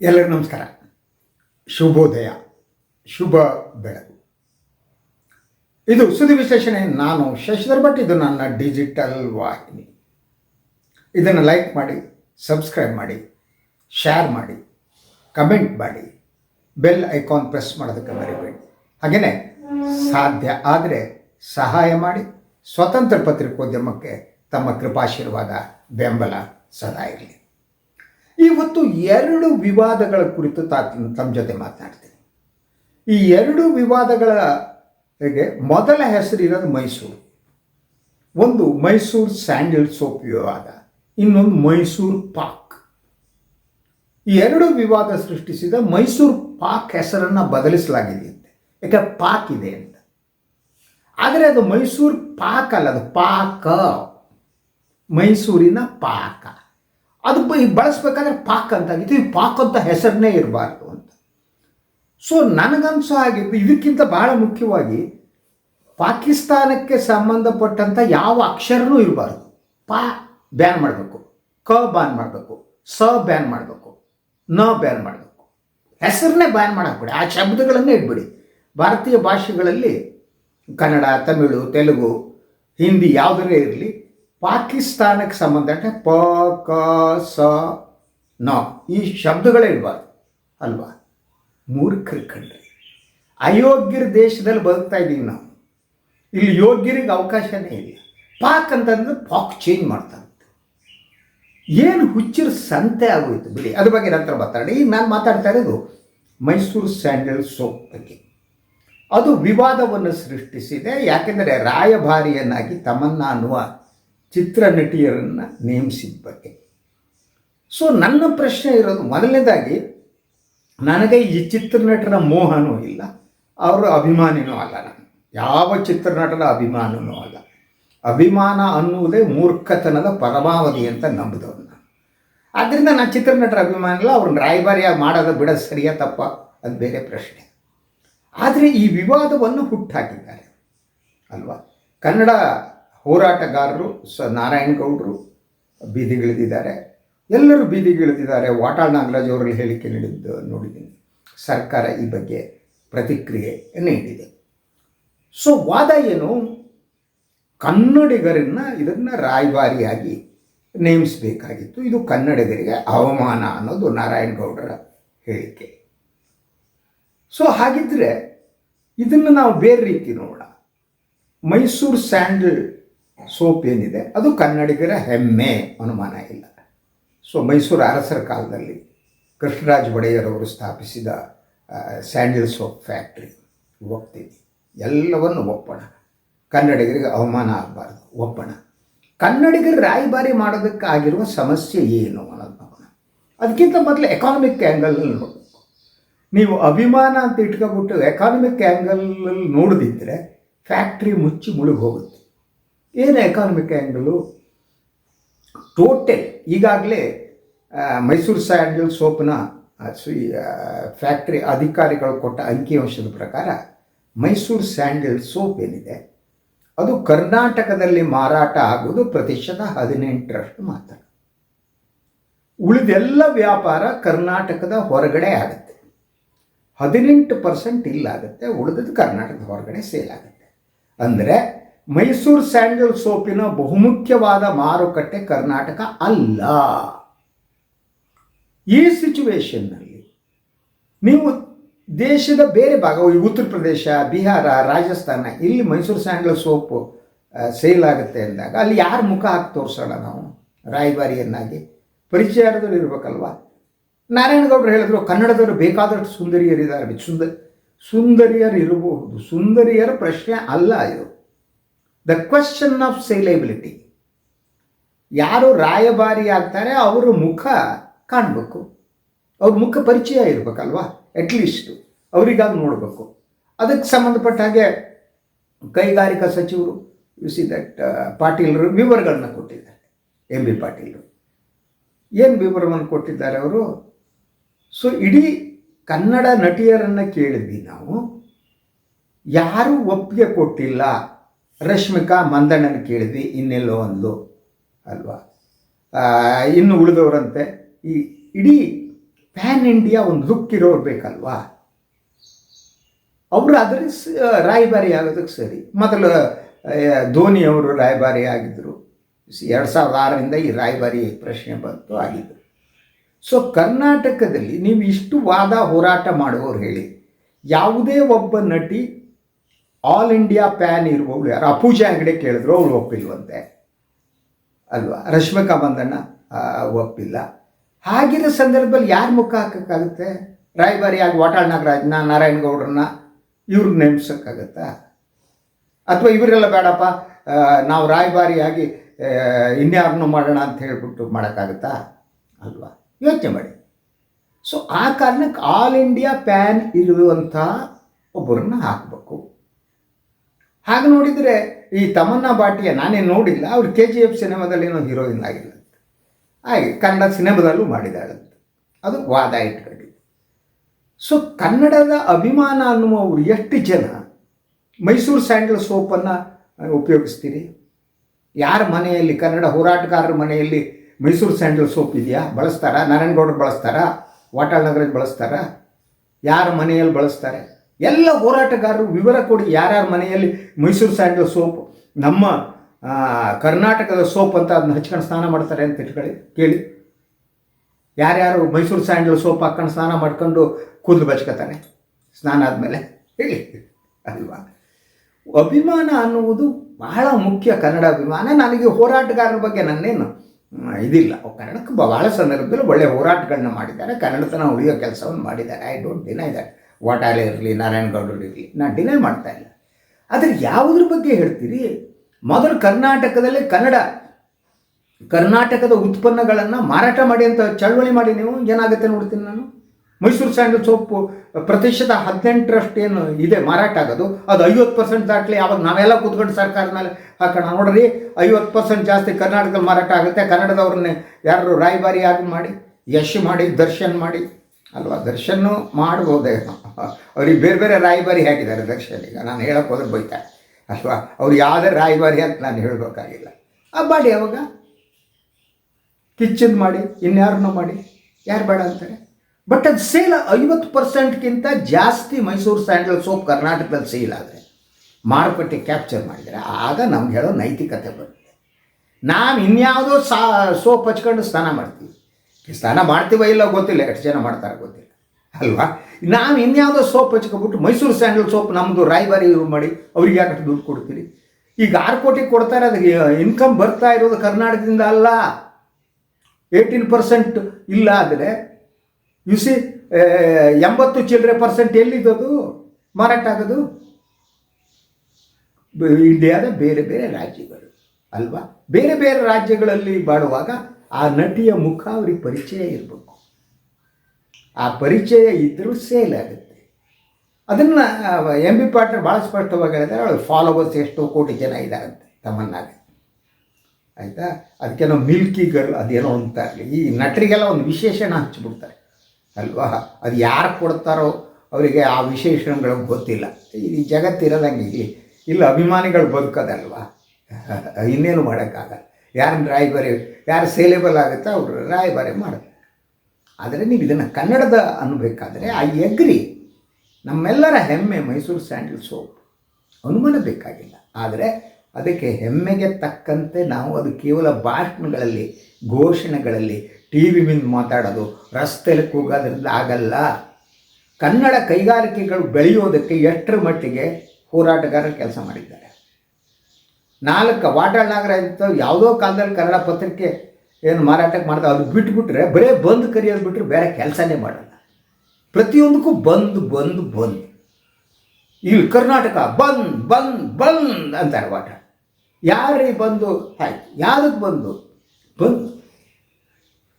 ಎಲ್ಲರಿಗೂ ನಮಸ್ಕಾರ. ಶುಭೋದಯ. ಶುಭ ಬೆಳಕು. ಇದು ಸುದ್ದಿ ವಿಶ್ಲೇಷಣೆ. ನಾನು ಶಶಿಧರ್ ಭಟ್. ಇದು ನನ್ನ ಡಿಜಿಟಲ್ ವಾಹಿನಿ. ಇದನ್ನು ಲೈಕ್ ಮಾಡಿ, ಸಬ್ಸ್ಕ್ರೈಬ್ ಮಾಡಿ, ಶೇರ್ ಮಾಡಿ, ಕಮೆಂಟ್ ಮಾಡಿ. ಬೆಲ್ ಐಕಾನ್ ಪ್ರೆಸ್ ಮಾಡೋದಕ್ಕೆ ಮರಿಬೇಡಿ. ಹಾಗೆಯೇ ಸಾಧ್ಯ ಆದರೆ ಸಹಾಯ ಮಾಡಿ. ಸ್ವತಂತ್ರ ಪತ್ರಿಕೋದ್ಯಮಕ್ಕೆ ತಮ್ಮ ಕೃಪಾಶೀರ್ವಾದ, ಬೆಂಬಲ ಸದಾ ಇರಲಿ. ಇವತ್ತು ಎರಡು ವಿವಾದಗಳ ಕುರಿತು ತಾ ತಮ್ಮ ಜೊತೆ ಮಾತನಾಡ್ತೀನಿ. ಈ ಎರಡು ವಿವಾದಗಳ ಹೇಗೆ ಮೊದಲ ಹೆಸರಿರೋದು ಮೈಸೂರು. ಒಂದು ಮೈಸೂರು ಸ್ಯಾಂಡಲ್ ಸೋಪ್ ವಿವಾದ, ಇನ್ನೊಂದು ಮೈಸೂರು ಪಾಕ್. ಈ ಎರಡು ವಿವಾದ ಸೃಷ್ಟಿಸಿದ ಮೈಸೂರು ಪಾಕ್ ಹೆಸರನ್ನು ಬದಲಿಸಲಾಗಿದೆಯಂತೆ. ಯಾಕೆ ಪಾಕ್ ಇದೆ ಅಂತ. ಆದರೆ ಅದು ಮೈಸೂರು ಪಾಕ್ ಅಲ್ಲ, ಅದು ಪಾಕ. ಮೈಸೂರಿನ ಪಾಕ. ಅದು ಬಳಸ್ಬೇಕಂದ್ರೆ ಪಾಕ್ ಅಂತಾಗಿತ್ತು ಈ ಪಾಕ್ ಅಂತ ಹೆಸರನ್ನೇ ಇರಬಾರ್ದು ಅಂತ. ಸೊ ನನಗನ್ಸೋ ಹಾಗೆ ಇದಕ್ಕಿಂತ ಬಹಳ ಮುಖ್ಯವಾಗಿ ಪಾಕಿಸ್ತಾನಕ್ಕೆ ಸಂಬಂಧಪಟ್ಟಂಥ ಯಾವ ಅಕ್ಷರನೂ ಇರಬಾರ್ದು. ಪಾ, ಬ್ಯಾನ್ ಮಾಡಬೇಕು. ಕ, ಬ್ಯಾನ್ ಮಾಡಬೇಕು. ಸ, ಬ್ಯಾನ್ ಮಾಡಬೇಕು. ನ, ಬ್ಯಾನ್ ಮಾಡಬೇಕು. ಹೆಸರನ್ನೇ ಬ್ಯಾನ್ ಮಾಡಬೇಡಿ ಆ ಶಬ್ದಗಳನ್ನೇ ಇಟ್ಬಿಡಿ ಭಾರತೀಯ ಭಾಷೆಗಳಲ್ಲಿ ಕನ್ನಡ, ತಮಿಳು, ತೆಲುಗು, ಹಿಂದಿ ಯಾವುದರೇ ಇರಲಿ ಪಾಕಿಸ್ತಾನಕ್ಕೆ ಸಂಬಂಧ ಅಂದರೆ ಪ, ಕ, ಸ, ನ. ಈ ಶಬ್ದಗಳೇ ಇರಬಾರ್ದು ಅಲ್ವಾ? ಮೂರ್ಖರ ಕಂಡ್ರಿ ಅಯೋಗ್ಯರ ದೇಶದಲ್ಲಿ ಬದುಕ್ತಾ ಇದ್ದೀವಿ ನಾವು. ಇಲ್ಲಿ ಯೋಗ್ಯರಿಗೆ ಅವಕಾಶನೇ ಇಲ್ಲ. ಪಾಕ್ ಅಂತಂದ್ರೆ ಪಾಕ್ ಚೇಂಜ್ ಮಾಡ್ತಾರೆ ಏನು ಹುಚ್ಚಿರ ಸಂತೆ ಆಗೋಯ್ತು ಬಿಡಿ. ಅದ್ರ ಬಗ್ಗೆ ನಂತರ ಮಾತಾಡಿ ಈಗ ನಾನು ಮಾತಾಡ್ತಾ ಇರೋದು ಮೈಸೂರು ಸ್ಯಾಂಡಲ್ ಸೋಪ್ ಬಗ್ಗೆ. ಅದು ವಿವಾದವನ್ನು ಸೃಷ್ಟಿಸಿದೆ. ಯಾಕೆಂದರೆ ರಾಯಭಾರಿಯನ್ನಾಗಿ ತಮನ್ನ ಅನ್ನುವ ಚಿತ್ರನಟಿಯರನ್ನು ನೇಮಿಸಿದ ಬಗ್ಗೆ ಸೊ ನನ್ನ ಪ್ರಶ್ನೆ ಇರೋದು ಮೊದಲನೇದಾಗಿ, ನನಗೆ ಈ ಚಿತ್ರನಟನ ಮೋಹನೂ ಇಲ್ಲ, ಅವರ ಅಭಿಮಾನಿನೂ ಅಲ್ಲ ನಾನು. ಯಾವ ಚಿತ್ರನಟನ ಅಭಿಮಾನನೂ ಅಲ್ಲ. ಅಭಿಮಾನ ಅನ್ನುವುದೇ ಮೂರ್ಖತನದ ಪರಮಾವಧಿ ಅಂತ ನಂಬಿದವನು ನಾನು. ಆದ್ದರಿಂದ ನಾನು ಚಿತ್ರನಟರ ಅಭಿಮಾನ ಇಲ್ಲ ಅವ್ರನ್ನ ರಾಯಭಾರಿಯಾಗಿ ಮಾಡೋದು ಬಿಡೋದು ಸರಿಯಾ ತಪ್ಪ? ಅದು ಬೇರೆ ಪ್ರಶ್ನೆ. ಆದರೆ ಈ ವಿವಾದವನ್ನು ಹುಟ್ಟಾಕಿದ್ದಾರೆ. ಅಲ್ವಾ? ಕನ್ನಡ ಹೋರಾಟಗಾರರು ಸ ನಾರಾಯಣಗೌಡರು ಬೀದಿಗಿಳಿದಿದ್ದಾರೆ. ಎಲ್ಲರೂ ಬೀದಿಗಿಳಿದಿದ್ದಾರೆ. ವಾಟಾಳ್ ನಾಗರಾಜ್ ಅವರಲ್ಲಿ ಹೇಳಿಕೆ ನೀಡಿದ್ದು ನೋಡಿದ್ದೀನಿ. ಸರ್ಕಾರ ಈ ಬಗ್ಗೆ ಪ್ರತಿಕ್ರಿಯೆ ನೀಡಿದೆ. ಸೊ ವಾದ ಏನು? ಕನ್ನಡಿಗರನ್ನು ಇದನ್ನು ರಾಯಭಾರಿಯಾಗಿ ನೇಮಿಸಬೇಕಾಗಿತ್ತು. ಇದು ಕನ್ನಡಿಗರಿಗೆ ಅವಮಾನ ಅನ್ನೋದು ನಾರಾಯಣಗೌಡರ ಹೇಳಿಕೆ. ಸೊ ಹಾಗಿದ್ದರೆ ಇದನ್ನು ನಾವು ಬೇರೆ ರೀತಿ ನೋಡೋಣ. ಮೈಸೂರು ಸ್ಯಾಂಡಲ್ ಸೋಪ್ ಏನಿದೆ ಅದು ಕನ್ನಡಿಗರ ಹೆಮ್ಮೆ ಅನುಮಾನ ಇಲ್ಲ. ಸೊ ಮೈಸೂರು ಅರಸರ ಕಾಲದಲ್ಲಿ ಕೃಷ್ಣರಾಜ ಒಡೆಯರವರು ಸ್ಥಾಪಿಸಿದ ಆ, ಸ್ಯಾಂಡಲ್ ಸೋಪ್ ಫ್ಯಾಕ್ಟ್ರಿ ಒಪ್ತೀನಿ ಎಲ್ಲವನ್ನು ಒಪ್ಪಣ. ಕನ್ನಡಿಗರಿಗೆ ಅವಮಾನ ಆಗಬಾರ್ದು ಒಪ್ಪಣ. ಕನ್ನಡಿಗರು ರಾಯಭಾರಿ ಮಾಡೋದಕ್ಕಾಗಿರುವ ಸಮಸ್ಯೆ ಏನು ಅನ್ನೋದು ನೋಡೋಣ. ಅದಕ್ಕಿಂತ ಮೊದಲು ಎಕಾನಮಿಕ್ ಆ್ಯಂಗಲಲ್ಲಿ ನೋಡಬೇಕು ನೀವು ಅಭಿಮಾನ ಅಂತ ಇಟ್ಕೊಬಿಟ್ಟು ಎಕಾನಮಿಕ್ ಆ್ಯಂಗಲಲ್ಲಿ ನೋಡದಿದ್ದರೆ ಫ್ಯಾಕ್ಟ್ರಿ ಮುಚ್ಚಿ ಮುಳುಗಿ ಹೋಗುತ್ತೆ. ಏನು ಎಕಾನಮಿಕ್ ಆ್ಯಂಗಲು ಟೋಟಲ್ ಈಗಾಗಲೇ ಮೈಸೂರು ಸ್ಯಾಂಡಲ್ ಸೋಪ್ನ ಆ, ಸು- ಫ್ಯಾಕ್ಟ್ರಿ ಅಧಿಕಾರಿಗಳು ಕೊಟ್ಟ ಅಂಕಿಅಂಶದ ಪ್ರಕಾರ ಮೈಸೂರು ಸ್ಯಾಂಡಲ್ ಸೋಪ್ ಏನಿದೆ ಅದು ಕರ್ನಾಟಕದಲ್ಲಿ ಮಾರಾಟ ಆಗುವುದು ಪ್ರತಿಶತ ಹದಿನೆಂಟರಷ್ಟು ಮಾತ್ರ. ಉಳಿದೆಲ್ಲ ವ್ಯಾಪಾರ ಕರ್ನಾಟಕದ ಹೊರಗಡೆ ಆಗುತ್ತೆ. ಹದಿನೆಂಟು ಪರ್ಸೆಂಟ್ ಇಲ್ಲಾಗುತ್ತೆ ಉಳಿದದ್ದು ಕರ್ನಾಟಕದ ಹೊರಗಡೆ ಸೇಲ್ ಆಗುತ್ತೆ. ಅಂದರೆ ಮೈಸೂರು ಸ್ಯಾಂಡಲ್ ಸೋಪಿನ ಬಹುಮುಖ್ಯವಾದ ಮಾರುಕಟ್ಟೆ ಕರ್ನಾಟಕ ಅಲ್ಲ. ಈ ಸಿಚುವೇಶನ್ನಲ್ಲಿ ನೀವು ದೇಶದ ಬೇರೆ ಭಾಗ ಉತ್ತರ ಪ್ರದೇಶ, ಬಿಹಾರ, ರಾಜಸ್ಥಾನ, ಇಲ್ಲಿ ಮೈಸೂರು ಸ್ಯಾಂಡಲ್ ಸೋಪು ಸೇಲ್ ಆಗುತ್ತೆ ಅಂದಾಗ ಅಲ್ಲಿ ಯಾರು ಮುಖ ಹಾಕಿ ತೋರಿಸೋಣ ನಾವು? ರಾಯಭಾರಿಯನ್ನಾಗಿ. ಪರಿಚಯದವರು ಇರಬೇಕಲ್ವಾ? ನಾರಾಯಣಗೌಡರು ಹೇಳಿದ್ರು, ಕನ್ನಡದವರು ಬೇಕಾದಷ್ಟು ಸುಂದರಿಯರಿದ್ದಾರೆ. ಸುಂದ ಸುಂದರಿಯರು ಇರಬಹುದು ಸುಂದರಿಯರ ಪ್ರಶ್ನೆ ಅಲ್ಲ ಇದು. ದ ಕ್ವಶನ್ ಆಫ್ ಸೇಲೇಬಿಲಿಟಿ ಯಾರು ರಾಯಭಾರಿ ಆಗ್ತಾರೆ ಅವರು ಮುಖ ಕಾಣಬೇಕು. ಅವ್ರ ಮುಖ ಪರಿಚಯ ಇರಬೇಕಲ್ವಾ? ಅಟ್ಲೀಸ್ಟು ಅವರಿಗಾಗಿ ನೋಡಬೇಕು. ಅದಕ್ಕೆ ಸಂಬಂಧಪಟ್ಟ ಹಾಗೆ ಕೈಗಾರಿಕಾ ಸಚಿವರು ಯು ಸಿ ದಟ್ ಪಾಟೀಲರು ವಿವರಗಳನ್ನ ಕೊಟ್ಟಿದ್ದಾರೆ. ಎಂ ಬಿ ಪಾಟೀಲರು ಏನು ವಿವರವನ್ನು ಕೊಟ್ಟಿದ್ದಾರೆ ಅವರು? ಸೊ ಇಡೀ ಕನ್ನಡ ನಟಿಯರನ್ನು ಕೇಳಿದ್ವಿ ನಾವು. ಯಾರೂ ಒಪ್ಪಿಗೆ ಕೊಟ್ಟಿಲ್ಲ? ರಶ್ಮಿಕಾ ಮಂದಣ್ಣನ ಕೇಳಿದ್ವಿ, ಇನ್ನೆಲ್ಲೋ ಒಂದು ಅಲ್ವಾ? ಇನ್ನು ಉಳಿದವರಂತೆ, ಈ ಇಡೀ ಪ್ಯಾನ್ ಇಂಡಿಯಾ ಒಂದು ಲುಕ್ ಇರೋರು ಬೇಕಲ್ವಾ? ಅವರು ಆದರೆ ರಾಯಭಾರಿ ಆಗೋದಕ್ಕೆ ಸರಿ. ಮೊದಲು ಧೋನಿ ಅವರು ರಾಯಭಾರಿ ಆಗಿದ್ದರು ಎರಡು ಸಾವಿರದ ಆರರಿಂದ ಈ ರಾಯಭಾರಿ ಪ್ರಶ್ನೆ ಬಂತು ಆಗಿದ್ದರು ಸೊ ಕರ್ನಾಟಕದಲ್ಲಿ ನೀವು ಇಷ್ಟು ವಾದ ಹೋರಾಟ ಮಾಡುವವರು ಹೇಳಿ, ಯಾವುದೇ ಒಬ್ಬ ನಟಿ ಆಲ್ ಇಂಡಿಯಾ ಪ್ಯಾನ್ ಇರುವವಳು ಯಾರು ಅಪೂಜೆ ಅಂಗಡಿ ಕೇಳಿದ್ರು, ಅವಳು ಒಪ್ಪಿಲ್ವಂತೆ. ಅಲ್ವಾ? ರಶ್ಮಿಕಾ ಬಂದಣ್ಣ ಒಪ್ಪಿಲ್ಲ. ಹಾಗಿರೋ ಸಂದರ್ಭದಲ್ಲಿ ಯಾರು ಮುಖ ಹಾಕೋಕ್ಕಾಗುತ್ತೆ? ರಾಯಭಾರಿಯಾಗಿ ವಾಟಾಳ್ ನಾಗರಾಜ್ನ ನಾರಾಯಣಗೌಡ್ರನ್ನ ಇವ್ರಿಗೆ ನೇಮಿಸೋಕ್ಕಾಗತ್ತಾ? ಅಥವಾ ಇವರೆಲ್ಲ ಬೇಡಪ್ಪ ನಾವು ರಾಯಭಾರಿಯಾಗಿ ಇನ್ಯಾರನ್ನು ಮಾಡೋಣ ಅಂತ ಹೇಳ್ಬಿಟ್ಟು ಮಾಡೋಕ್ಕಾಗತ್ತಾ? ಅಲ್ವಾ? ಯೋಚನೆ ಮಾಡಿ. ಸೊ ಆ ಕಾರಣಕ್ಕೆ ಆಲ್ ಇಂಡಿಯಾ ಪ್ಯಾನ್ ಇರುವಂಥ ಒಬ್ಬರನ್ನ ಹಾಕಬೇಕು ಹಾಗೆ ನೋಡಿದರೆ ಈ ತಮನ್ನ ಬಾಟಿಯ ನಾನೇನು ನೋಡಿಲ್ಲ, ಅವ್ರು ಕೆ ಜಿ ಎಫ್ ಸಿನಿಮಾದಲ್ಲಿ ಏನೋ ಹೀರೋಯಿನ್ ಆಗಿಲ್ಲ ಹಾಗೆ ಕನ್ನಡ ಸಿನಿಮಾದಲ್ಲೂ ಮಾಡಿದಾಳಂತೆ. ಅದು ವಾದ ಇಟ್ಕೊಂಡಿದ್ದು. ಸೊ ಕನ್ನಡದ ಅಭಿಮಾನ ಅನ್ನುವವರು ಎಷ್ಟು ಜನ? ಮೈಸೂರು ಸ್ಯಾಂಡಲ್ ಸೋಪನ್ನು ಉಪಯೋಗಿಸ್ತೀರಿ? ಯಾರ ಮನೆಯಲ್ಲಿ, ಕನ್ನಡ ಹೋರಾಟಗಾರರ ಮನೆಯಲ್ಲಿ ಮೈಸೂರು ಸ್ಯಾಂಡಲ್ ಸೋಪ್ ಇದೆಯಾ? ಬಳಸ್ತಾರಾ? ನಾರಾಯಣಗೌಡರು ಬಳಸ್ತಾರಾ? ವಾಟಾಳ್ ನಗರದ ಬಳಸ್ತಾರಾ? ಯಾರ ಮನೆಯಲ್ಲಿ ಬಳಸ್ತಾರೆ? ಎಲ್ಲ ಹೋರಾಟಗಾರರು ವಿವರ ಕೊಡಿ ಯಾರ್ಯಾರ ಮನೆಯಲ್ಲಿ ಮೈಸೂರು ಸ್ಯಾಂಡಲ್ ಸೋಪ್, ನಮ್ಮ ಕರ್ನಾಟಕದ ಸೋಪ್ ಅಂತ ಅದನ್ನ ಹಚ್ಕೊಂಡು ಸ್ನಾನ ಮಾಡ್ತಾರೆ ಅಂತ ಇಟ್ಕೊಳ್ಳಿ ಕೇಳಿ. ಯಾರ್ಯಾರು ಮೈಸೂರು ಸ್ಯಾಂಡಲ್ ಸೋಪ್ ಹಾಕೊಂಡು ಸ್ನಾನ ಮಾಡ್ಕೊಂಡು ಕೂದಲು ಬಚ್ಕೋತಾನೆ ಸ್ನಾನ ಆದಮೇಲೆ, ಹೇಳಿ, ಅಲ್ವಾ? ಅಭಿಮಾನ ಅನ್ನುವುದು ಬಹಳ ಮುಖ್ಯ ಕನ್ನಡ ಅಭಿಮಾನ. ನನಗೆ ಹೋರಾಟಗಾರರ ಬಗ್ಗೆ ನನ್ನೇನು ಇದಿಲ್ಲ. ಕನ್ನಡಕ್ಕೆ ಬಹಳ ಸಂದರ್ಭದಲ್ಲಿ ಒಳ್ಳೆ ಹೋರಾಟಗಳನ್ನ ಮಾಡಿದ್ದಾರೆ. ಕನ್ನಡತನ ಉಳಿಯೋ ಕೆಲಸವನ್ನು ಮಾಡಿದ್ದಾರೆ. ಐ ಡೋಂಟ್ ಡಿನೈ ದಟ್ ವಾಟಾಲೆ ಇರಲಿ ನಾರಾಯಣಗೌಡರು ಇರಲಿ, ನಾನು ಡಿನೈ ಮಾಡ್ತಾ ಇಲ್ಲ. ಆದರೆ ಯಾವುದ್ರ ಬಗ್ಗೆ ಹೇಳ್ತೀರಿ? ಮೊದಲು ಕರ್ನಾಟಕದಲ್ಲಿ ಕನ್ನಡ, ಕರ್ನಾಟಕದ ಉತ್ಪನ್ನಗಳನ್ನು ಮಾರಾಟ ಮಾಡಿ ಅಂತ ಚಳವಳಿ ಮಾಡಿ ನೀವು, ಏನಾಗುತ್ತೆ ನೋಡ್ತೀನಿ ನಾನು? ಮೈಸೂರು ಸ್ಯಾಂಡಲ್ ಸೋಪು ಪ್ರತಿಶತ ಹದಿನೆಂಟರಷ್ಟು ಏನು ಇದೆ, ಮಾರಾಟ ಆಗೋದು. ಅದು ಐವತ್ತು ಪರ್ಸೆಂಟ್ ದಾಟ್ಲಿ ಆವಾಗ ನಾವೆಲ್ಲ ಕೂತ್ಕೊಂಡು ಸರ್ಕಾರದ ಮೇಲೆ ಹಾಕೋಣ. ನೋಡ್ರಿ, ಐವತ್ತು ಪರ್ಸೆಂಟ್ ಜಾಸ್ತಿ ಕರ್ನಾಟಕದಲ್ಲಿ ಮಾರಾಟ ಆಗುತ್ತೆ. ಕನ್ನಡದವ್ರನ್ನೇ ಯಾರು ರಾಯಭಾರಿ ಆಗಿ ಮಾಡಿ, ಯಶ್ ಮಾಡಿ, ದರ್ಶನ್ ಮಾಡಿ ಅಲ್ವಾ? ದರ್ಶನ್ ಮಾಡ್ಬೋದೇ. ಅವ್ರಿಗೆ ಬೇರೆ ಬೇರೆ ರಾಯಭಾರಿ ಹಾಕಿದ್ದಾರೆ ದರ್ಶನ್ ಈಗ ನಾನು ಹೇಳಕ್ಕೆ ಹೋದ್ರೆ ಬೈತಾರೆ. ಅಲ್ವಾ? ಅವ್ರು ಯಾವುದೇ ರಾಯಭಾರಿ ಅಂತ ನಾನು ಹೇಳಬೇಕಾಗಿಲ್ಲ. ಆ, ಮಾಡಿ ಅವಾಗ. ಕಿಚ್ಚನ್ ಮಾಡಿ, ಇನ್ಯಾರನ್ನೂ ಮಾಡಿ. ಯಾರು ಬೇಡ ಅಂತಾರೆ? ಬಟ್ ಅದು ಸೇಲ್ ಐವತ್ತು ಪರ್ಸೆಂಟ್ಗಿಂತ ಜಾಸ್ತಿ ಮೈಸೂರು ಸ್ಯಾಂಡಲ್ ಸೋಪ್ ಕರ್ನಾಟಕದಲ್ಲಿ ಸೇಲ್ ಆದರೆ. ಮಾರುಕಟ್ಟೆ ಕ್ಯಾಪ್ಚರ್ ಮಾಡಿದರೆ. ಆಗ ನಮ್ಗೆ ಹೇಳೋ ನೈತಿಕತೆ ಬರುತ್ತೆ ನಾವು ಇನ್ಯಾವುದೋ ಸಾ, ಸೋಪ್ ಹಚ್ಕೊಂಡು ಸ್ನಾನ ಮಾಡ್ತೀವಿ ಸ್ನಾನ ಮಾಡ್ತೀವ ಇಲ್ಲ ಗೊತ್ತಿಲ್ಲ, ಎಷ್ಟು ಜನ ಮಾಡ್ತಾರೆ ಗೊತ್ತಿಲ್ಲ. ಅಲ್ವಾ? ನಾವು ಇನ್ಯಾವುದೋ ಸೋಪ್ ಹಚ್ಕೊಬಿಟ್ಟು ಮೈಸೂರು ಸ್ಯಾಂಡಲ್ ಸೋಪ್ ನಮ್ಮದು ರಾಯಬಾರಿ ಇವ್ರು ಮಾಡಿ ಅವ್ರಿಗೆ ಯಾಕೆ ದುಡ್ಡು ಕೊಡ್ತೀರಿ? ಈಗ ಆರು ಕೋಟಿ ಕೊಡ್ತಾರೆ, ಅದಕ್ಕೆ ಇನ್ಕಮ್ ಬರ್ತಾ ಇರೋದು ಕರ್ನಾಟಕದಿಂದ ಅಲ್ಲ. ಏಯ್ಟೀನ್ ಪರ್ಸೆಂಟ್ ಇಲ್ಲ ಆದರೆ ಯು ಸಿ ಎಂಬತ್ತು ಚಿಲ್ಲರೆ ಪರ್ಸೆಂಟ್ ಎಲ್ಲಿದ್ದದು? ಮಾರಾಟ ಆಗೋದು ಇಂಡಿಯಾದ ಬೇರೆ ಬೇರೆ ರಾಜ್ಯಗಳು, ಅಲ್ವಾ? ಬೇರೆ ಬೇರೆ ರಾಜ್ಯಗಳಲ್ಲಿ ಬಾಳುವಾಗ ಆ ನಟಿಯ ಮುಖ ಅವ್ರಿಗೆ ಪರಿಚಯ ಇರಬೇಕು. ಆ ಪರಿಚಯ ಇದ್ದರೂ ಸೇಲ್ ಆಗುತ್ತೆ. ಅದನ್ನು ಎಂ ಬಿ ಪಾಟೀಲ್ ಭಾಳ ಸ್ಪಷ್ಟವಾಗಿ ಹೇಳಿದ್ರೆ ಅವಳು ಫಾಲೋವರ್ಸ್ ಎಷ್ಟೋ ಕೋಟಿ ಜನ ಇದ್ದಾರಂತೆ ತಮ್ಮನ್ನಾಗ. ಆಯಿತಾ? ಅದಕ್ಕೆ ನಾವು ಮಿಲ್ಕಿ ಗರ್ಲ್ ಅದೇನೋ ಅಂತಾರಲಿ ಈ ನಟರಿಗೆಲ್ಲ ಒಂದು ವಿಶೇಷಣ ಹಚ್ಚಿಬಿಡ್ತಾರೆ. ಅಲ್ವಾ? ಅದು ಯಾರು ಕೊಡ್ತಾರೋ ಅವರಿಗೆ ಆ ವಿಶೇಷಣಗಳು ಗೊತ್ತಿಲ್ಲ. ಈ ಜಗತ್ತಿರೋದಂಗೆ ಇಲ್ಲಿ, ಇಲ್ಲ ಅಭಿಮಾನಿಗಳು ಬದುಕೋದಲ್ವಾ? ಇನ್ನೇನು ಮಾಡೋಕ್ಕಾಗಲ್ಲ. ಯಾರನ್ನ ರಾಯಭಾರಿ ಯಾರು ಸೇಲೆಬಲ್ ಆಗುತ್ತೋ ಅವರು ರಾಯಭಾರಿ ಮಾಡ್ತಾರೆ. ಆದರೆ ನೀವು ಇದನ್ನು ಕನ್ನಡದ ಅನ್ನಬೇಕಾದ್ರೆ ಐ ಎಗ್ರಿ ನಮ್ಮೆಲ್ಲರ ಹೆಮ್ಮೆ ಮೈಸೂರು ಸ್ಯಾಂಡಲ್ ಸೋಪ್. ಅನುಮಾನ ಬೇಕಾಗಿಲ್ಲ. ಆದರೆ ಅದಕ್ಕೆ ಹೆಮ್ಮೆಗೆ ತಕ್ಕಂತೆ ನಾವು ಅದು ಕೇವಲ ಭಾಷಣಗಳಲ್ಲಿ ಘೋಷಣೆಗಳಲ್ಲಿ ಟಿ ವಿ ಮುಂದೆ ಮಾತಾಡೋದು ರಸ್ತೆಯಲ್ಲಿ ಕೂಗೋದ್ರಿಂದ ಆಗಲ್ಲ. ಕನ್ನಡ ಕೈಗಾರಿಕೆಗಳು ಬೆಳೆಯೋದಕ್ಕೆ ಎಷ್ಟರ ಮಟ್ಟಿಗೆ ಹೋರಾಟಗಾರರು ಕೆಲಸ ಮಾಡಿದ್ದಾರೆ. ನಾಲ್ಕು ವಾಟಾಳ್ ನಾಗರಾಜ್ ಯಾವುದೋ ಕಾಲದಲ್ಲಿ ಕನ್ನಡ ಪತ್ರಿಕೆ ಏನು ಮಾರಾಟಕ್ಕೆ ಮಾಡ್ತಾರೆ ಅದು ಬಿಟ್ಬಿಟ್ರೆ ಬರೇ ಬಂದ್ ಕರಿಯೋದು ಬಿಟ್ಟರೆ ಬೇರೆ ಕೆಲಸನೇ ಮಾಡಲ್ಲ. ಪ್ರತಿಯೊಂದಕ್ಕೂ ಬಂದ್ ಬಂದ್ ಬಂದ್. ಇಲ್ಲಿ ಕರ್ನಾಟಕ ಬಂದ್ ಬಂದ್ ಬಂದ್ ಅಂತಾರೆ ವಾಟ ಯಾರೀ ಬಂದು? ಆಯ್ತು. ಯಾರಕ್ಕೆ ಬಂದು? ಬಂದ್.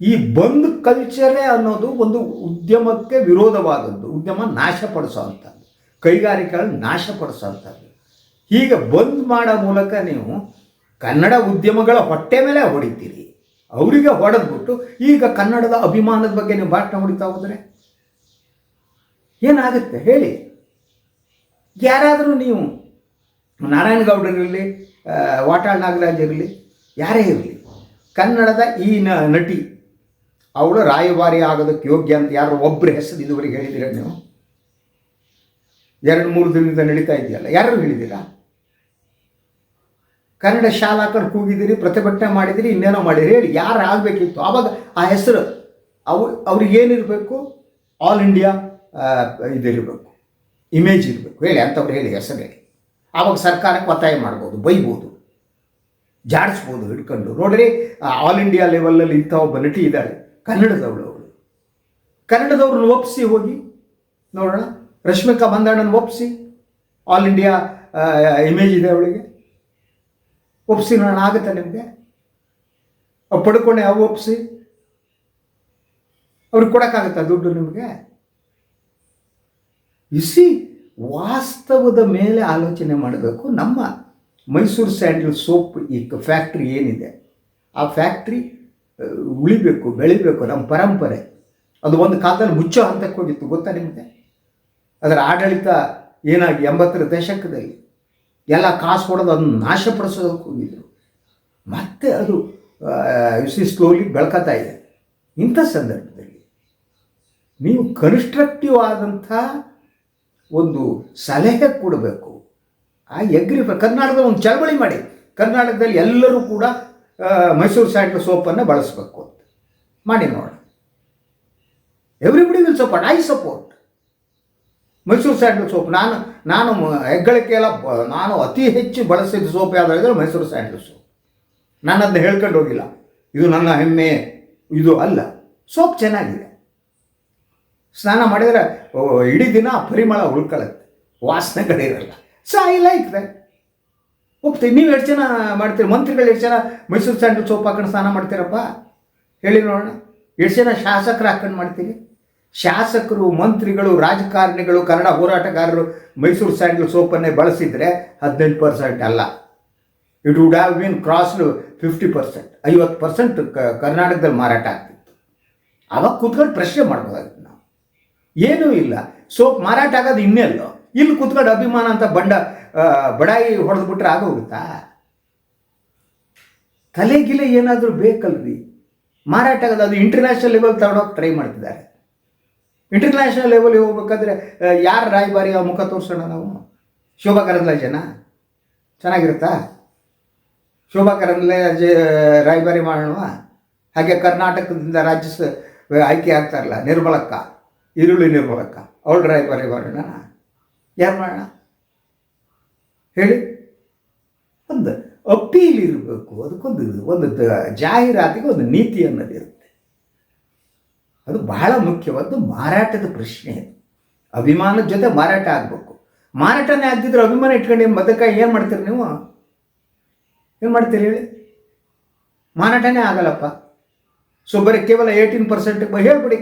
ಈ ಬಂದ್ ಕಲ್ಚರೇ ಅನ್ನೋದು ಒಂದು ಉದ್ಯಮಕ್ಕೆ ವಿರೋಧವಾದದ್ದು. ಉದ್ಯಮ ನಾಶಪಡಿಸೋವಂಥದ್ದು ಕೈಗಾರಿಕೆಗಳನ್ನ ನಾಶಪಡಿಸೋವಂಥದ್ದು ಹೀಗೆ ಬಂದ್ ಮಾಡೋ ಮೂಲಕ ನೀವು ಕನ್ನಡ ಉದ್ಯಮಗಳ ಹೊಟ್ಟೆ ಮೇಲೆ ಹೊಡಿತೀರಿ. ಅವರಿಗೆ ಹೊಡೆದ್ಬಿಟ್ಟು ಈಗ ಕನ್ನಡದ ಅಭಿಮಾನದ ಬಗ್ಗೆ ನೀವು ಭಾಷಣ ಹೊಡಿತಾ ಹೋದರೆ ಏನಾಗುತ್ತೆ? ಹೇಳಿ. ಯಾರಾದರೂ ನೀವು ನಾರಾಯಣಗೌಡರಿರಲಿ ವಾಟಾಳ್ ನಾಗರಾಜ್ ಇರಲಿ, ಯಾರೇ ಇರಲಿ, ಕನ್ನಡದ ಈ ನಟಿ, ಅವಳು ರಾಯಭಾರಿ ಆಗೋದಕ್ಕೆ ಯೋಗ್ಯ ಅಂತ ಯಾರು ಒಬ್ಬರು ಹೆಸರು ಇದುವರೆಗೆ ಹೇಳಿದ್ದೀರಾ ನೀವು? ಎರಡು ಮೂರು ದಿನದಿಂದ ನಡೀತಾ ಇದೆಯಲ್ಲ, ಯಾರು ಹೇಳಿದ್ದೀರಾ ಕನ್ನಡ ಶಾಲಾ ಹಾಕೊಂಡು ಕೂಗಿದ್ದೀರಿ ಪ್ರತಿಭಟನೆ ಮಾಡಿದಿರಿ, ಇನ್ನೇನೋ ಮಾಡಿರಿ ಹೇಳಿ, ಯಾರು ಆಗಬೇಕಿತ್ತು? ಆವಾಗ ಆ ಹೆಸರು, ಅವು, ಅವ್ರಿಗೆ ಏನಿರಬೇಕು? ಆಲ್ ಇಂಡಿಯಾ ಇದಿರಬೇಕು ಇಮೇಜ್ ಇರಬೇಕು. ಹೇಳಿ, ಅಂಥವ್ರು ಹೇಳಿ ಹೆಸರು ಹೇಳಿ. ಆವಾಗ ಸರ್ಕಾರಕ್ಕೆ ಒತ್ತಾಯ ಮಾಡ್ಬೋದು, ಬೈಬೋದು. ಜಾಡಿಸ್ಬೋದು, ಹಿಡ್ಕೊಂಡು. ನೋಡ್ರಿ ಆಲ್ ಇಂಡಿಯಾ ಲೆವೆಲಲ್ಲಿ ಇಂಥ ಒಬ್ಬ ನಟಿ ಇದ್ದಾಳೆ, ಕನ್ನಡದವಳು ಅವಳು. ಕನ್ನಡದವ್ರನ್ನ ಒಪ್ಪಿಸಿ ಹೋಗಿ, ನೋಡೋಣ. ರಶ್ಮಿಕಾ ಮಂದಣ್ಣನ ಒಪ್ಪಿಸಿ ಆಲ್ ಇಂಡಿಯಾ ಇಮೇಜ್ ಇದೆ ಅವಳಿಗೆ. ಒಪ್ಪಿಸಿ ನೋಡೋಣ ಆಗುತ್ತೆ ನಿಮಗೆ. ಅವು ಪಡ್ಕೊಂಡೆ ಯಾವ ಒಪ್ಪಿಸಿ ಅವ್ರಿಗೆ ಕೊಡೋಕ್ಕಾಗುತ್ತಾ ದುಡ್ಡು ನಿಮಗೆ? ಇಸಿ ವಾಸ್ತವದ ಮೇಲೆ ಆಲೋಚನೆ ಮಾಡಬೇಕು. ನಮ್ಮ ಮೈಸೂರು ಸ್ಯಾಂಡಲ್ ಸೋಪ್ ಈ ಫ್ಯಾಕ್ಟ್ರಿ ಏನಿದೆ, ಆ ಫ್ಯಾಕ್ಟ್ರಿ ಉಳಿಬೇಕು, ಬೆಳಿಬೇಕು, ನಮ್ಮ ಪರಂಪರೆ. ಅದು ಒಂದು ಕಾಲದಲ್ಲಿ ಮುಚ್ಚೋ ಹಂತಕ್ಕೆ ಹೋಗಿತ್ತು, ಗೊತ್ತಾ ನಿಮಗೆ? ಅದರ ಆಡಳಿತ ಏನಾಗಿ ಎಂಬತ್ತರ ದಶಕದಲ್ಲಿ? ಎಲ್ಲ ಕಾಸು ಹೊಡೆದು ಅದನ್ನು ನಾಶಪಡಿಸೋದಕ್ಕೆ ಹೋಗಿದ್ರು. ಮತ್ತೆ ಅದು ಸಿ ಸ್ಲೋಲಿ ಬೆಳ್ಕತಾ ಇದೆ. ಇಂಥ ಸಂದರ್ಭದಲ್ಲಿ ನೀವು ಕನ್ಸ್ಟ್ರಕ್ಟಿವ್ ಆದಂಥ ಒಂದು ಸಲಹೆ ಕೊಡಬೇಕು. ಆ ಎಗ್ರಿ, ಕರ್ನಾಟಕದ ಒಂದು ಚಳವಳಿ ಮಾಡಿ. ಕರ್ನಾಟಕದಲ್ಲಿ ಎಲ್ಲರೂ ಕೂಡ ಮೈಸೂರು ಸ್ಯಾಂಡಲ್ ಸೋಪನ್ನು ಬಳಸಬೇಕು ಅಂತ. ಮಾಡಿ ನೋಡಿ everybody will support I support Mysore sandal soap. ನಾನು ನಾನು ಹೆಗ್ಗಳಿಕೆಲ್ಲ ನಾನು ಅತಿ ಹೆಚ್ಚು ಬಳಸಿದ ಸೋಪ್ ಯಾವುದಾದ್ರೆ ಮೈಸೂರು ಸ್ಯಾಂಡಲ್ ಸೋಪ್. ನಾನು ಅದನ್ನ ಹೇಳ್ಕೊಂಡು ಹೋಗಿಲ್ಲ. ಇದು ನನ್ನ ಹೆಮ್ಮೆ, ಇದು ಅಲ್ಲ. ಸೋಪ್ ಚೆನ್ನಾಗಿದೆ. ಸ್ನಾನ ಮಾಡಿದರೆ ಇಡೀ ದಿನ ಪರಿಮಳ ಉಳ್ಕೊಳ್ಳುತ್ತೆ. ವಾಸನೆಗಳಿರಲ್ಲ ಸೊ ಐ ಲೈಕ್ ದಟ್ ಹೋಗ್ತೀವಿ. ನೀವು ಎಷ್ಟು ಜನ ಮಾಡ್ತೀರಿ? ಮಂತ್ರಿಗಳು ಎಷ್ಟು ಜನ ಮೈಸೂರು ಸ್ಯಾಂಡಲ್ ಸೋಪ್ ಹಾಕೊಂಡು ಸ್ನಾನ ಮಾಡ್ತೀರಪ್ಪ? ಹೇಳಿ ನೋಡೋಣ. ಎಷ್ಟು ಜನ ಶಾಸಕರು ಹಾಕೊಂಡು ಮಾಡ್ತೀರಿ? ಶಾಸಕರು, ಮಂತ್ರಿಗಳು, ರಾಜಕಾರಣಿಗಳು, ಕನ್ನಡ ಹೋರಾಟಗಾರರು ಮೈಸೂರು ಸ್ಯಾಂಡಲ್ ಸೋಪನ್ನೇ ಬಳಸಿದರೆ ಹದಿನೆಂಟು ಪರ್ಸೆಂಟ್ ಅಲ್ಲ. It would have been crossed fifty percent ಐವತ್ತು ಪರ್ಸೆಂಟ್ ಕರ್ನಾಟಕದಲ್ಲಿ ಮಾರಾಟ ಆಗ್ತಿತ್ತು. ಆವಾಗ ಕೂತ್ಕೊಂಡು ಪ್ರಶ್ನೆ ಮಾಡ್ಬೋದಾಗಿತ್ತು ನಾವು. ಏನೂ ಇಲ್ಲ. ಸೋಪ್ ಮಾರಾಟ ಆಗೋದು ಇನ್ನೆಲ್ಲೋ? ಇಲ್ಲಿ ಕೂತ್ಕೊಂಡು ಅಭಿಮಾನ ಅಂತ ಬಂಡ ಬಡಾಯಿ ಹೊಡೆದ್ಬಿಟ್ರೆ ಆಗೋಗುತ್ತಾ? ತಲೆಗಿಲೆ ಏನಾದರೂ ಬೇಕಲ್ರಿ? ಮಾರಾಟ ಆಗೋದು ಅದು ಇಂಟರ್ನ್ಯಾಷನಲ್ ಲೆವೆಲ್ ತಗೊಂಡೋಗಿ ಟ್ರೈ ಮಾಡ್ತಿದ್ದಾರೆ. ಇಂಟರ್ನ್ಯಾಷನಲ್ ಲೆವೆಲ್ಗೆ ಹೋಗ್ಬೇಕಾದ್ರೆ ಯಾರು ರಾಯಭಾರಿ ಆ ಮುಖ ತೋರಿಸೋಣ ನಾವು? ಶೋಭಾ ಕರಂದ್ಲಾಜೆನ ಚೆನ್ನಾಗಿರುತ್ತಾ? ಶೋಭಾ ಕರಂದ್ಲಾಜೆ ರಾಯಭಾರಿ ಮಾಡೋಣ. ಹಾಗೆ ಕರ್ನಾಟಕದಿಂದ ರಾಜ್ಯ ಆಯ್ಕೆ ಆಗ್ತಾರಲ್ಲ, ನಿರ್ಮಲಕ್ಕ, ಈರುಳ್ಳಿ ನಿರ್ಮಲಕ್ಕ, ಅವಳು ರಾಯಭಾರಿ ಮಾಡೋಣ. ಯಾರು ಮಾಡೋಣ? ಹೇಳಿ. ಒಂದು ಅಪೀಲ್ ಇರಬೇಕು, ಅದಕ್ಕೊಂದು ಒಂದು ಜಾಹೀರಾತಿಗೆ ಒಂದು ನೀತಿ ಅನ್ನೋದಿರುತ್ತೆ ಅದು ಬಹಳ ಮುಖ್ಯವಾದ್ದು ಮಾರಾಟದ ಪ್ರಶ್ನೆ. ಅಭಿಮಾನದ ಜೊತೆ ಮಾರಾಟ ಆಗಬೇಕು. ಮಾರಾಟನೇ ಆಗದಿದ್ರೆ ಅಭಿಮಾನ ಇಟ್ಕೊಂಡು ಬದಕ ಏನು ಮಾಡ್ತೀರಿ ನೀವು? ಏನು ಮಾಡ್ತೀರಿ ಹೇಳಿ? ಮಾರಾಟನೇ ಆಗಲ್ಲಪ್ಪ. ಸೊ ಬರೀ ಕೇವಲ ಏಯ್ಟೀನ್ ಪರ್ಸೆಂಟ್ ಹೇಳ್ಬಿಡಿ,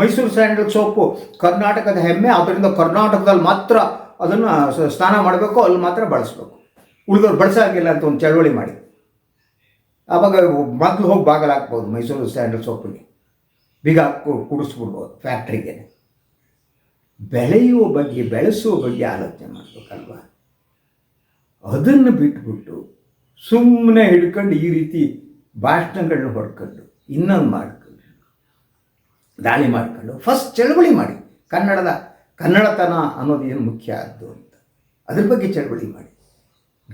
ಮೈಸೂರು ಸ್ಯಾಂಡಲ್ ಸೋಪು ಕರ್ನಾಟಕದ ಹೆಮ್ಮೆ ಅದರಿಂದ ಕರ್ನಾಟಕದಲ್ಲಿ ಮಾತ್ರ ಅದನ್ನು ಸ್ನಾನ ಮಾಡಬೇಕು, ಅಲ್ಲಿ ಮಾತ್ರ ಬಳಸಬೇಕು. ಉಳಿದವ್ರು ಬಳಸೋಂಗಿಲ್ಲ ಅಂತ ಒಂದು ಚಳವಳಿ ಮಾಡಿ. ಆವಾಗ ಮೊದಲು ಹೋಗಿ ಬಾಗಲಾಗ್ಬೋದು ಮೈಸೂರು ಸ್ಯಾಂಡಲ್ ಸೋಪಿಗೆ. ಬೀಗ ಕುಡಿಸ್ಬಿಡ್ಬೋದು ಫ್ಯಾಕ್ಟ್ರಿಗೆ ಬೆಳೆಯುವ ಬಗ್ಗೆ ಬೆಳೆಸುವ ಬಗ್ಗೆ ಆಲೋಚನೆ ಮಾಡಬೇಕಲ್ವ? ಅದನ್ನು ಬಿಟ್ಬಿಟ್ಟು ಸುಮ್ಮನೆ ಹಿಡ್ಕೊಂಡು ಈ ರೀತಿ ಭಾಷಣಗಳನ್ನ ಹೊಡ್ಕೊಂಡು ಇನ್ನೊಂದು ಮಾಡ್ಕೊಂಡು, ದಾಳಿ ಮಾಡ್ಕೊಂಡು ಫಸ್ಟ್ ಚಳವಳಿ ಮಾಡಿ. ಕನ್ನಡದ, ಕನ್ನಡತನ ಅನ್ನೋದು ಏನು ಮುಖ್ಯ ಆದ್ದು ಅಂತ. ಅದ್ರ ಬಗ್ಗೆ ಚಳವಳಿ ಮಾಡಿ.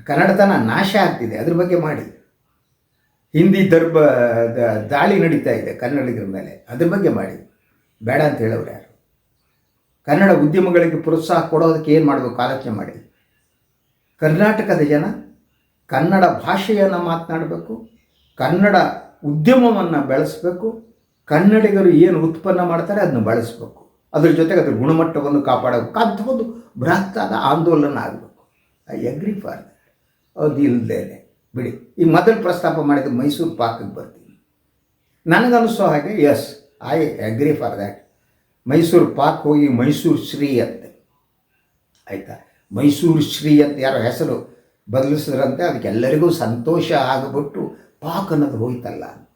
ಕನ್ನಡತನ ನಾಶ ಆಗ್ತಿದೆ, ಅದ್ರ ಬಗ್ಗೆ ಮಾಡಿ. ಹಿಂದಿ ದರ್ಬ ದಾಳಿ ನಡೀತಾ ಇದೆ ಕನ್ನಡಿಗರ ಮೇಲೆ. ಅದ್ರ ಬಗ್ಗೆ ಮಾಡಿ. ಬೇಡ ಅಂತ ಹೇಳೋರು ಯಾರು? ಕನ್ನಡ ಉದ್ಯಮಗಳಿಗೆ ಪ್ರೋತ್ಸಾಹ ಕೊಡೋದಕ್ಕೆ ಏನು ಮಾಡಬೇಕು? ಆಲೋಚನೆ ಮಾಡಿ. ಕರ್ನಾಟಕದ ಜನ ಕನ್ನಡ ಭಾಷೆಯನ್ನು ಮಾತನಾಡಬೇಕು, ಕನ್ನಡ ಉದ್ಯಮವನ್ನು ಬೆಳೆಸಬೇಕು, ಕನ್ನಡಿಗರು ಏನು ಉತ್ಪನ್ನ ಮಾಡ್ತಾರೆ ಅದನ್ನು ಬಳಸಬೇಕು. ಅದ್ರ ಜೊತೆಗೆ ಅದ್ರ ಗುಣಮಟ್ಟವನ್ನು ಕಾಪಾಡಬೇಕು. ಅಂಥದ್ದು ಬೃಹತ್ತಾದ ಆಂದೋಲನ ಆಗಬೇಕು. ಐ ಅಗ್ರಿ ಫಾರ್ ಅದು ಇಲ್ಲದೇನೆ ಬಿಡಿ. ಈ ಮೊದಲು ಪ್ರಸ್ತಾಪ ಮಾಡಿದ ಮೈಸೂರು ಪಾಕಕ್ಕೆ ಬರ್ತೀನಿ. ನನಗನ್ನಿಸೋ ಹಾಗೆ yes I agree for that Mysuru pak ಹೋಗಿ ಮೈಸೂರು ಶ್ರೀ ಅಂತೆ. ಆಯಿತಾ? ಮೈಸೂರು ಶ್ರೀ ಅಂತ ಯಾರೋ ಹೆಸರು ಬದಲಿಸಿದ್ರಂತೆ ಅದಕ್ಕೆಲ್ಲರಿಗೂ ಸಂತೋಷ ಆಗಿಬಿಟ್ಟು ಪಾಕ್ ಅನ್ನೋದು ಹೋಯ್ತಲ್ಲ ಅಂತ.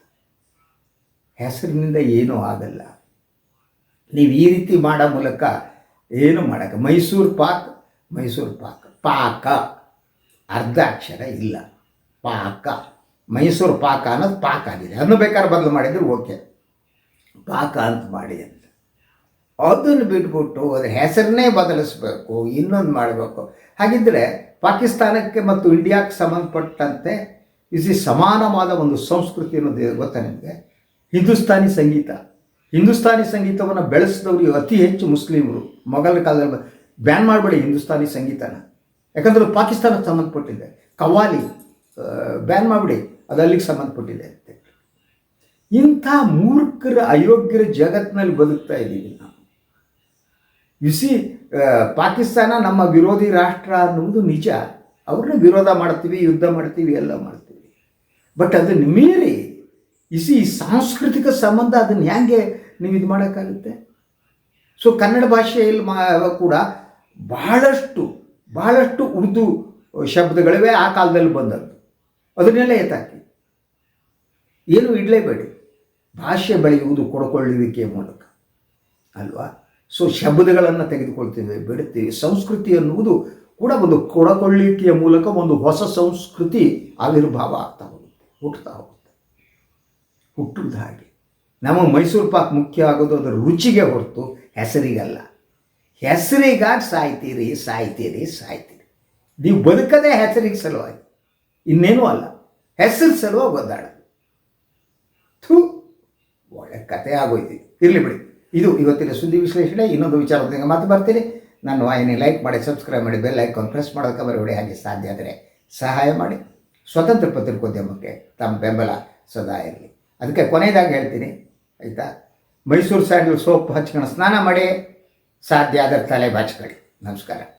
ಹೆಸರಿನಿಂದ ಏನೂ ಆಗಲ್ಲ. ನೀವು ಈ ರೀತಿ ಮಾಡೋ ಮೂಲಕ ಏನು ಮಾಡೋಕ್ಕೆ ಮೈಸೂರು ಪಾಕ್ ಮೈಸೂರು ಪಾಕ್ ಪಾಕ. ಅರ್ಧ ಅಕ್ಷರ ಇಲ್ಲ. ಪಾಕ. ಮೈಸೂರು ಪಾಕ ಅನ್ನೋದು ಪಾಕ ಆಗಿದೆ. ಅದನ್ನು ಬೇಕಾದ್ರೆ ಬದಲು ಮಾಡಿದ್ರು ಓಕೆ. ಪಾಕ ಅಂತ ಮಾಡಿ ಅಂತ. ಅದನ್ನು ಬಿಟ್ಬಿಟ್ಟು ಅದ್ರ ಹೆಸರನ್ನೇ ಬದಲಿಸ್ಬೇಕು, ಇನ್ನೊಂದು ಮಾಡಬೇಕು. ಹಾಗಿದ್ದರೆ ಪಾಕಿಸ್ತಾನಕ್ಕೆ ಮತ್ತು ಇಂಡಿಯಾಕ್ಕೆ ಸಂಬಂಧಪಟ್ಟಂತೆ ಇಸಿ ಸಮಾನವಾದ ಒಂದು ಸಂಸ್ಕೃತಿ ಅನ್ನೋದು ಇದೆ ಗೊತ್ತಾ ನಿಮಗೆ? ಹಿಂದೂಸ್ತಾನಿ ಸಂಗೀತ. ಹಿಂದೂಸ್ತಾನಿ ಸಂಗೀತವನ್ನು ಬೆಳೆಸಿದವರು ಅತಿ ಹೆಚ್ಚು ಮುಸ್ಲಿಮರು. ಮೊಘಲ್ ಕಾಲದಲ್ಲಿ ಬ್ಯಾನ್ ಮಾಡಬೇಡಿ ಹಿಂದೂಸ್ತಾನಿ ಸಂಗೀತನ. ಯಾಕಂದ್ರೆ ಪಾಕಿಸ್ತಾನಕ್ಕೆ ಸಂಬಂಧಪಟ್ಟಿದೆ. ಕವಾಲಿ ಬ್ಯಾನ್ ಮಾಡಿಬಿಡಿ. ಅದು ಅಲ್ಲಿಗೆ ಸಂಬಂಧಪಟ್ಟಿದೆ ಅಂತ ಇಂಥ ಮೂರ್ಖರ ಅಯೋಗ್ಯರ ಜಗತ್ತಿನಲ್ಲಿ ಬದುಕ್ತಾ ಇದ್ದೀವಿ ನಾವು. ಯುಸಿ ಪಾಕಿಸ್ತಾನ ನಮ್ಮ ವಿರೋಧಿ ರಾಷ್ಟ್ರ ಅನ್ನುವುದು ನಿಜ. ಅವ್ರನ್ನ ವಿರೋಧ ಮಾಡ್ತೀವಿ, ಯುದ್ಧ ಮಾಡ್ತೀವಿ, ಎಲ್ಲ ಮಾಡ್ತೀವಿ. ಬಟ್ ಅದನ್ನು ಮೀರಿ ಇಸಿ ಸಾಂಸ್ಕೃತಿಕ ಸಂಬಂಧ ಅದನ್ನು ಹೇಗೆ ನೀವು ಇದು ಮಾಡೋಕ್ಕಾಗುತ್ತೆ? ಸೊ ಕನ್ನಡ ಭಾಷೆಯಲ್ಲಿ ಮಾ ಕೂಡ ಬಹಳಷ್ಟು ಬಹಳಷ್ಟು ಉರ್ದು ಶಬ್ದಗಳಿವೆ ಆ ಕಾಲದಲ್ಲಿ ಬಂದದ್ದು. ಅದನ್ನೆಲ್ಲ ಎತ್ತಾಕಿ. ಏನು ಇಡಲೇಬೇಡಿ. ಭಾಷೆ ಬೆಳೆಯುವುದು ಕೊಡಕೊಳ್ಳುವಿಕೆಯ ಮೂಲಕ. ಅಲ್ವಾ? ಸೊ ಶಬ್ದಗಳನ್ನು ತೆಗೆದುಕೊಳ್ತೀವಿ. ಬಿಡುತ್ತೀವಿ ಸಂಸ್ಕೃತಿ ಅನ್ನುವುದು ಕೂಡ ಒಂದು ಕೊಡಕೊಳ್ಳಿಕೆಯ ಮೂಲಕ ಒಂದು ಹೊಸ ಸಂಸ್ಕೃತಿ ಆವಿರ್ಭಾವ ಆಗ್ತಾ ಹೋಗುತ್ತೆ. ಹುಟ್ಟುತ್ತಾ ಹೋಗುತ್ತೆ. ಹುಟ್ಟುವುದು ಹಾಗೆ. ನಮ್ಮ ಮೈಸೂರು ಪಾಕ್ ಮುಖ್ಯ ಆಗೋದು ಅದರ ರುಚಿಗೆ ಹೊರತು ಹೆಸರಿಗಲ್ಲ. ಹೆಸರಿಗಾಗಿ ಸಾಯ್ತೀರಿ ಸಾಯ್ತೀರಿ ಸಾಯ್ತೀರಿ. ನೀವು ಬದುಕದೇ ಹೆಸರಿಗೆ ಸಲುವಾಗಿ. ಇನ್ನೇನೂ ಅಲ್ಲ. ಹೆಸರು ಸಲುವಾಗಿ ಒದ್ದಾಡ. ಥೂ, ಒಳ್ಳೆ ಕತೆ ಆಗೋಯ್ತು. ಇರಲಿ ಬಿಡಿ. ಇದು ಇವತ್ತಿನ ಸುದ್ದಿ ವಿಶ್ಲೇಷಣೆ. ಇನ್ನೊಂದು ವಿಚಾರದೊಂದಿಗೆ ಮಾತು ಬರ್ತೀನಿ ನನ್ನ ವಾಹಿನಿ ಲೈಕ್ ಮಾಡಿ, ಸಬ್ಸ್ಕ್ರೈಬ್ ಮಾಡಿ, ಬೆಲ್ ಐಕಾನ್ ಪ್ರೆಸ್ ಮಾಡೋದಕ್ಕೆ ಬರಬೇಡಿ ಹಾಗೆ ಸಾಧ್ಯ ಆದರೆ ಸಹಾಯ ಮಾಡಿ. ಸ್ವತಂತ್ರ ಪತ್ರಿಕೋದ್ಯಮಕ್ಕೆ ತಮ್ಮ ಬೆಂಬಲ ಸದಾ ಇರಲಿ. ಅದಕ್ಕೆ ಕೊನೆಯದಾಗಿ ಹೇಳ್ತೀನಿ, ಆಯಿತಾ? ಮೈಸೂರು ಸ್ಯಾಂಡಲ್ ಸೋಪ್ ಹಚ್ಕೊಂಡು ಸ್ನಾನ ಮಾಡಿ. ಸಾಧ್ಯ ಆದರೆ ತಲೆ ಬಾಚ್ಕೊಳ್ಳಿ. ನಮಸ್ಕಾರ.